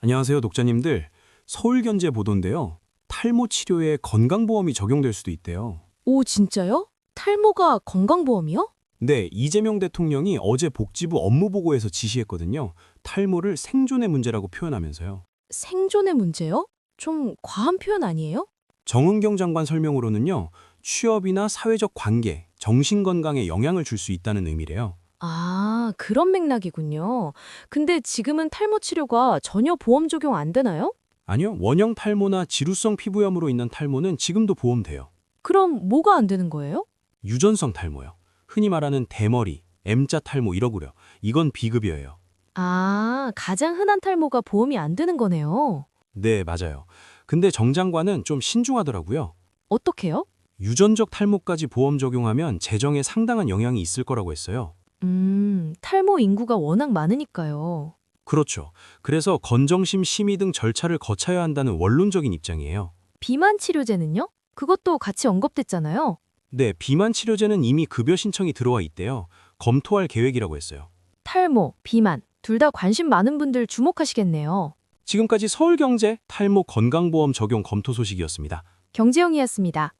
안녕하세요, 독자님들. 서울견제 보도인데요. 탈모 치료에 건강보험이 적용될 수도 있대요. 오, 진짜요? 탈모가 건강보험이요? 네, 이재명 대통령이 어제 복지부 업무보고에서 지시했거든요. 탈모를 생존의 문제라고 표현하면서요. 생존의 문제요? 좀 과한 표현 아니에요? 정은경 장관 설명으로는요. 취업이나 사회적 관계, 정신건강에 영향을 줄 수 있다는 의미래요. 아, 그런 맥락이군요. 근데 지금은 탈모 치료가 전혀 보험 적용 안 되나요? 아니요, 원형 탈모나 지루성 피부염으로 인한 탈모는 지금도 보험돼요. 그럼 뭐가 안 되는 거예요? 유전성 탈모요. 흔히 말하는 대머리, M자 탈모 이러구려. 이건 비급여예요. 아, 가장 흔한 탈모가 보험이 안 되는 거네요. 네, 맞아요. 근데 정 장관은 좀 신중하더라고요. 어떻게요? 유전적 탈모까지 보험 적용하면 재정에 상당한 영향이 있을 거라고 했어요. 음, 탈모 인구가 워낙 많으니까요. 그렇죠. 그래서 건정심 심의 등 절차를 거쳐야 한다는 원론적인 입장이에요. 비만 치료제는요? 그것도 같이 언급됐잖아요. 네, 비만 치료제는 이미 급여 신청이 들어와 있대요. 검토할 계획이라고 했어요. 탈모, 비만, 둘 다 관심 많은 분들 주목하시겠네요. 지금까지 서울경제 탈모 건강보험 적용 검토 소식이었습니다. 경제영이었습니다.